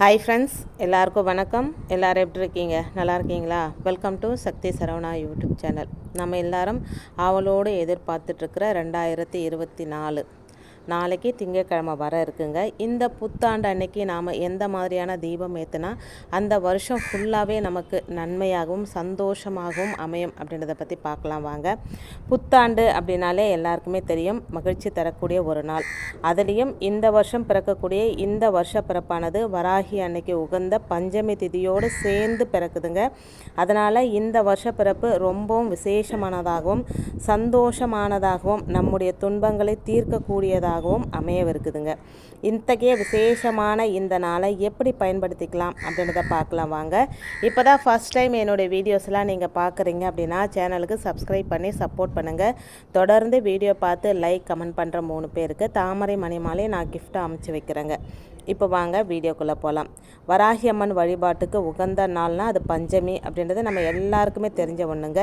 Hi friends எல்லாருக்கும் வணக்கம். எல்லோரும் எப்படி இருக்கீங்க? நல்லா இருக்கீங்களா? Welcome to Sakthi Saravana YouTube channel நம்ம எல்லாரும் ஆவலோடு எதிர்பார்த்துட்ருக்கிற ரெண்டாயிரத்தி இருபத்தி நாலு நாளைக்கு திங்கக்கிழமை வர இருக்குங்க. இந்த புத்தாண்டு அன்னைக்கு நாம் எந்த மாதிரியான தீபம் ஏற்றுனா அந்த வருஷம் ஃபுல்லாகவே நமக்கு நன்மையாகவும் சந்தோஷமாகவும் அமையும் அப்படின்றத பற்றி பார்க்கலாம் வாங்க. புத்தாண்டு அப்படின்னாலே எல்லாருக்குமே தெரியும். மகிழ்ச்சி தரக்கூடிய ஒரு நாள். அதுலேயும் இந்த வருஷம் பிறக்கக்கூடிய இந்த வருஷ பிறப்பானது வராகி அன்னைக்கு உகந்த பஞ்சமி திதியோடு சேர்ந்து பிறக்குதுங்க. அதனால் இந்த வருஷ பிறப்பு ரொம்பவும் விசேஷமானதாகவும் சந்தோஷமானதாகவும் நம்முடைய துன்பங்களை தீர்க்கக்கூடியதாக நாளாகவும் அமையவிருக்குதுங்க. இத்தகைய விசேஷமான இந்த நாளை எப்படி பயன்படுத்திக்கலாம் அப்படின்றத பார்க்கலாம் வாங்க. இப்போ தான் ஃபஸ்ட் டைம் என்னுடைய வீடியோஸ்லாம் நீங்கள் பார்க்குறீங்க அப்படின்னா சேனலுக்கு சப்ஸ்கிரைப் பண்ணி சப்போர்ட் பண்ணுங்கள் தொடர்ந்து வீடியோ பார்த்து லைக் கமெண்ட் பண்ணுற மூணு பேருக்கு தாமரை மணிமாலே நான் கிஃப்ட்டை அமைச்சு வைக்கிறேங்க. இப்போ வாங்க வீடியோக்குள்ளே போகலாம். வராகி அம்மன் வழிபாட்டுக்கு உகந்த நாள்னால் அது பஞ்சமி அப்படின்றது நம்ம எல்லாருக்குமே தெரிஞ்ச ஒன்றுங்க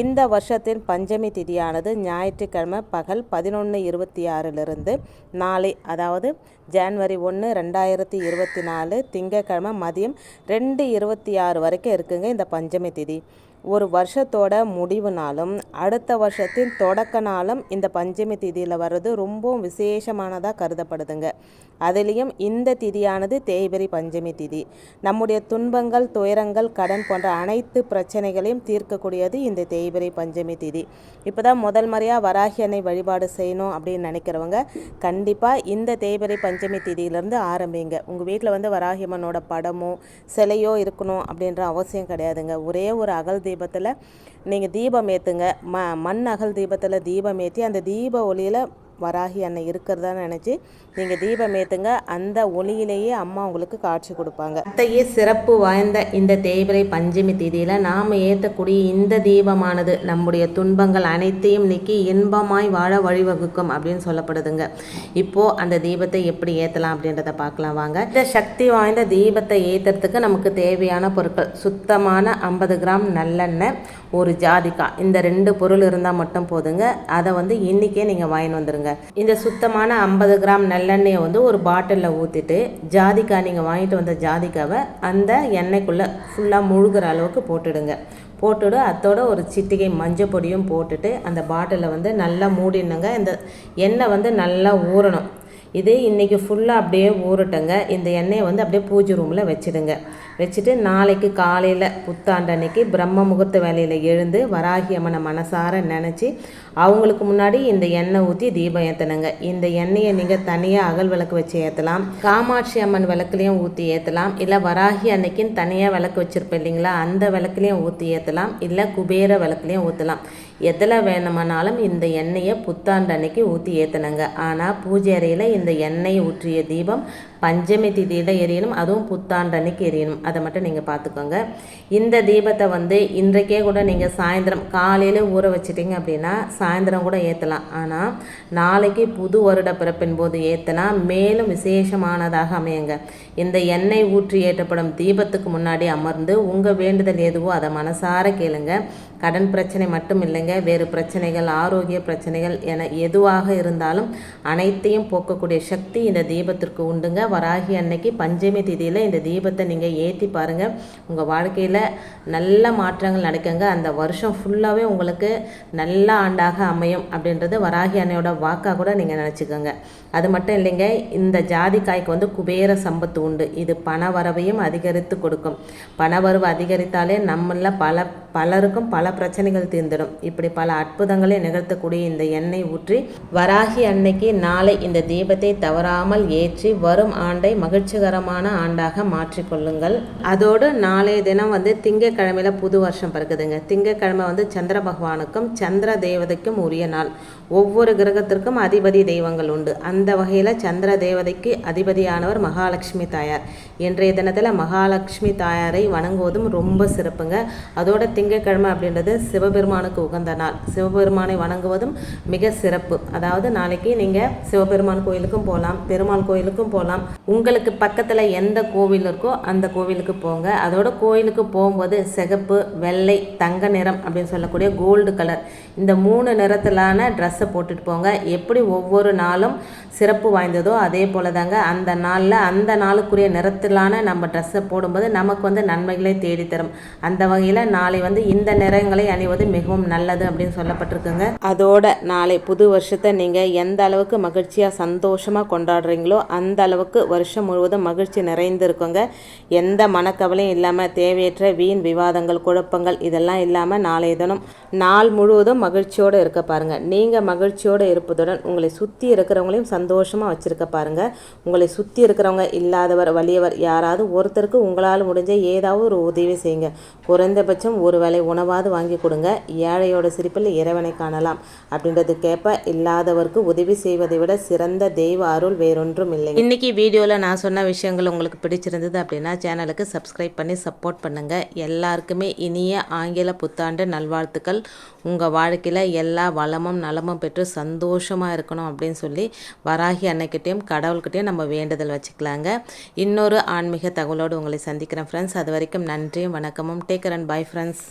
இந்த வருஷத்தின் பஞ்சமி திதியானது ஞாயிற்றுக்கிழமை பகல் பதினொன்று இருபத்தி ஆறிலிருந்து நாளை அதாவது ஜான்வரி ஒன்று ரெண்டாயிரத்தி இருபத்தி நாலு திங்கக்கிழமை மதியம் ரெண்டு இருபத்தி ஆறு வரைக்கும் இருக்குங்க இந்த பஞ்சமி திதி. ஒரு வருஷத்தோட முடிவு நாளும் அடுத்த வருஷத்தின் தொடக்க நாளும் இந்த பஞ்சமி திதியில் வர்றது ரொம்பவும் விசேஷமானதாக கருதப்படுதுங்க. அதுலேயும் இந்த திதியானது தேய்பிரி பஞ்சமி திதி. நம்முடைய துன்பங்கள் துயரங்கள் கடன் போன்ற அனைத்து பிரச்சனைகளையும் தீர்க்கக்கூடியது இந்த தேய்பிரி பஞ்சமி திதி. இப்போ தான் முதல் முறையாக வராகி அன்னை வழிபாடு செய்யணும் அப்படின்னு நினைக்கிறவங்க கண்டிப்பாக இந்த தேய்பிரி பஞ்சமி திதியிலேருந்து ஆரம்பிங்க. உங்கள் வீட்டில் வந்து வராகியம்மனோட படமோ சிலையோ இருக்கணும் அப்படின்ற அவசியம் கிடையாதுங்க. ஒரே ஒரு அகல் தீபத்தில் நீங்கள் தீபம் ஏற்றுங்க ம மண் அகல் தீபத்தில் தீபம் ஏற்றி அந்த தீப ஒளியில் வராகி அன்னை இருக்கிறதா நினச்சி நீங்கள் தீபம் ஏற்றுங்க அந்த ஒளியிலேயே அம்மா உங்களுக்கு காட்சி கொடுப்பாங்க. அத்தகைய சிறப்பு வாய்ந்த இந்த தேய்பிரை பஞ்சமி தேதியில் நாம் ஏற்றக்கூடிய இந்த தீபமானது நம்முடைய துன்பங்கள் அனைத்தையும் நீக்கி இன்பமாய் வாழ வழிவகுக்கும் அப்படின்னு சொல்லப்படுதுங்க. இப்போது அந்த தீபத்தை எப்படி ஏற்றலாம் அப்படின்றத பார்க்கலாம் வாங்க. இந்த சக்தி வாய்ந்த தீபத்தை ஏற்றுறதுக்கு நமக்கு தேவையான பொருட்கள். சுத்தமான ஐம்பது கிராம் நல்லெண்ணெய் ஒரு ஜாதிக்காய். இந்த ரெண்டு பொருள் இருந்தால் மட்டும் போதுங்க. அதை வந்து இன்றைக்கே நீங்கள் வாங்கின்னு வந்துடுங்க இந்த சுத்தமான ஐம்பது கிராம் நல்லெண்ணெயை வந்து ஒரு பாட்டிலில் ஊற்றிட்டு ஜாதிக்காய் நீங்கள் வாங்கிட்டு வந்த ஜாதிக்காவை அந்த எண்ணெய்க்குள்ளே ஃபுல்லாக முழுகிற அளவுக்கு போட்டுடுங்க. போட்டுவிடு அத்தோட ஒரு சிட்டிகை மஞ்சள் பொடியும் போட்டுட்டு அந்த பாட்டிலை வந்து நல்லா மூடினுங்க இந்த எண்ணெய் வந்து நல்லா ஊறணும். இது இன்றைக்கி ஃபுல்லாக அப்படியே ஊறட்டுங்க. இந்த எண்ணெயை வந்து அப்படியே பூஜை ரூமில் வச்சுடுங்க. வச்சுட்டு நாளைக்கு காலையில் புத்தாண்டு அன்னைக்கு பிரம்ம முகூர்த்த வேலையில் எழுந்து வராகி அம்மனை மனசார நினச்சி அவங்களுக்கு முன்னாடி இந்த எண்ணெய் ஊற்றி தீபம் ஏற்றணுங்க இந்த எண்ணெயை நீங்கள் தனியாக அகல் விளக்கு வச்சு ஏற்றலாம் காமாட்சி அம்மன் விளக்குலேயும் ஊற்றி ஏற்றலாம் இல்லை வராகி அன்னைக்குன்னு தனியாக விளக்கு வச்சுருப்பேன் இல்லைங்களா? அந்த விளக்குலேயும் ஊற்றி ஏற்றலாம் இல்லை குபேர விளக்குலேயும் ஊற்றலாம் எதில் வேணுமானாலும் இந்த எண்ணெயை புத்தாண்டு அன்னைக்கு ஊற்றி ஏற்றணுங்க ஆனால் பூஜை அறையில் இந்த எண்ணெய் ஊற்றிய தீபம் பஞ்சமி திதியில் எரியணும் அதுவும் புத்தாண்டு அன்னைக்கு எரியணும். அதை மட்டும் நீங்கள் பார்த்துக்கோங்க இந்த தீபத்தை வந்து இன்றைக்கே கூட நீங்கள் சாயந்தரம் காலையில் ஊற வச்சிட்டிங்க அப்படின்னா சாயந்தரம் கூட ஏற்றலாம் ஆனால் நாளைக்கு புது வருட பிறப்பின் போது ஏற்றினா மேலும் விசேஷமானதாக அமையுங்க. இந்த எண்ணெய் ஊற்றி ஏற்றப்படும் தீபத்துக்கு முன்னாடி அமர்ந்து உங்கள் வேண்டுதல் எதுவோ அதை மனசார கேளுங்க. கடன் பிரச்சனை மட்டும் இல்லைங்க. வேறு பிரச்சனைகள் ஆரோக்கிய பிரச்சனைகள் என எதுவாக இருந்தாலும் அனைத்தையும் போக்கக்கூடிய சக்தி இந்த தீபத்திற்கு உண்டுங்க. வராகி அன்னைக்கு பஞ்சமி திதியில் இந்த தீபத்தை நீங்கள் ஏற்றி பாருங்கள் உங்கள் வாழ்க்கையில் நல்ல மாற்றங்கள் நடக்குங்க. அந்த வருஷம் ஃபுல்லாகவே உங்களுக்கு நல்ல ஆண்டாக அமையும் அப்படின்றது வராகி அன்னையோட வாக்காக கூட நீங்கள் நினச்சிக்கோங்க. அது மட்டும் இல்லைங்க இந்த ஜாதிக்காய்க்கு வந்து குபேர சம்பத்து உண்டு. இது பண வரவையும் அதிகரித்து கொடுக்கும். பண வரவு அதிகரித்தாலே நம்மள பல பலருக்கும் பல பிரச்சனைகள் தீர்ந்துடும். இப்படி பல அற்புதங்களை நிகழ்த்தக்கூடிய இந்த எண்ணெய் ஊற்றி வராகி அன்னைக்கு நாளை இந்த தீபத்தை தவறாமல் ஏற்றி வரும் ஆண்டை மகிழ்ச்சிகரமான ஆண்டாக மாற்றிக்கொள்ளுங்கள் அதோடு நாளைய தினம் வந்து திங்கக்கிழமையில் புது வருஷம் பிறகுதுங்க திங்கக்கிழமை வந்து சந்திர பகவானுக்கும் சந்திர தேவதைக்கும் உரிய நாள். ஒவ்வொரு கிரகத்திற்கும் அதிபதி தெய்வங்கள் உண்டு. அந்த வகையில் சந்திர தேவதைக்கு அதிபதியானவர் மகாலட்சுமி தாயார். இன்றைய தினத்தில் மகாலட்சுமி தாயாரை வணங்குவதும் ரொம்ப சிறப்புங்க. அதோட திங்க திங்கட்கிழமை அப்படின்றது சிவபெருமானுக்கு உகந்த நாள். சிவபெருமானை வணங்குவதும் மிக சிறப்பு. அதாவது நாளைக்கு நீங்கள் சிவபெருமான் கோயிலுக்கும் போகலாம் பெருமாள் கோயிலுக்கும் போகலாம் உங்களுக்கு பக்கத்தில் எந்த கோவில் இருக்கோ அந்த கோவிலுக்கு போங்க. அதோட கோயிலுக்கு போகும்போது சிகப்பு வெள்ளை தங்க நிறம் அப்படின்னு சொல்லக்கூடிய கோல்டு கலர். இந்த மூணு நிறத்திலான ட்ரெஸ்ஸை போட்டுட்டு போங்க. எப்படி ஒவ்வொரு நாளும் சிறப்பு வாய்ந்ததோ அதே போல தாங்க அந்த நாளில் அந்த நாளுக்குரிய நிறத்திலான நம்ம ட்ரெஸ்ஸை போடும்போது நமக்கு வந்து நன்மைகளை தேடித்தரும். அந்த வகையில் நாளை வந்து இந்த நிறங்களை அணிவது மிகவும் நல்லது அப்படின்னு சொல்லப்பட்டிருக்குங்க. அதோட நாளை புது வருஷத்தை நீங்கள் எந்த அளவுக்கு மகிழ்ச்சியாக சந்தோஷமாக கொண்டாடுறீங்களோ அந்த அளவுக்கு வருஷம் முழுவதும் மகிழ்ச்சி நிறைந்திருக்குங்க. எந்த மனக்கவலையும் இல்லாமல் தேவையற்ற வீண் விவாதங்கள் குழப்பங்கள் இதெல்லாம் இல்லாமல் நாளைய தினம் நாள் முழுவதும் மகிழ்ச்சியோடு இருக்க பாருங்கள் நீங்கள் மகிழ்ச்சியோடு இருப்பதுடன் உங்களை சுற்றி இருக்கிறவங்களையும் சந்தோஷமாக வச்சுருக்க பாருங்கள் உங்களை சுற்றி இருக்கிறவங்க இல்லாதவர் வலியவர் யாராவது ஒருத்தருக்கு உங்களால் முடிஞ்ச ஏதாவது ஒரு உதவி செய்யுங்க. குறைந்தபட்சம் ஒரு ஒரு வேளை உணவாவது வாங்கி கொடுங்க. ஏழையோட சிரிப்பில் இறைவனை காணலாம். அப்படின்றது கேட்ப இல்லாதவருக்கு உதவி செய்வதை விட சிறந்த தெய்வ அருள் வேறொன்றும் இல்லை. இன்றைக்கி வீடியோவில் நான் சொன்ன விஷயங்கள் உங்களுக்கு பிடிச்சிருந்தது அப்படின்னா சேனலுக்கு சப்ஸ்கிரைப் பண்ணி சப்போர்ட் பண்ணுங்கள் எல்லாருக்குமே இனிய ஆங்கில புத்தாண்டு நல்வாழ்த்துக்கள். உங்கள் வாழ்க்கையில் எல்லா வளமும் நலமும் பெற்று சந்தோஷமாக இருக்கணும் அப்படின்னு சொல்லி வராகி அன்னைக்கிட்டேயும் கடவுள்கிட்டையும் நம்ம வேண்டுதல் வச்சுக்கலாங்க. இன்னொரு ஆன்மீக தகவலோடு உங்களை சந்திக்கிறேன் ஃப்ரெண்ட்ஸ் அது வரைக்கும் நன்றியும் வணக்கமும். Take and bye friends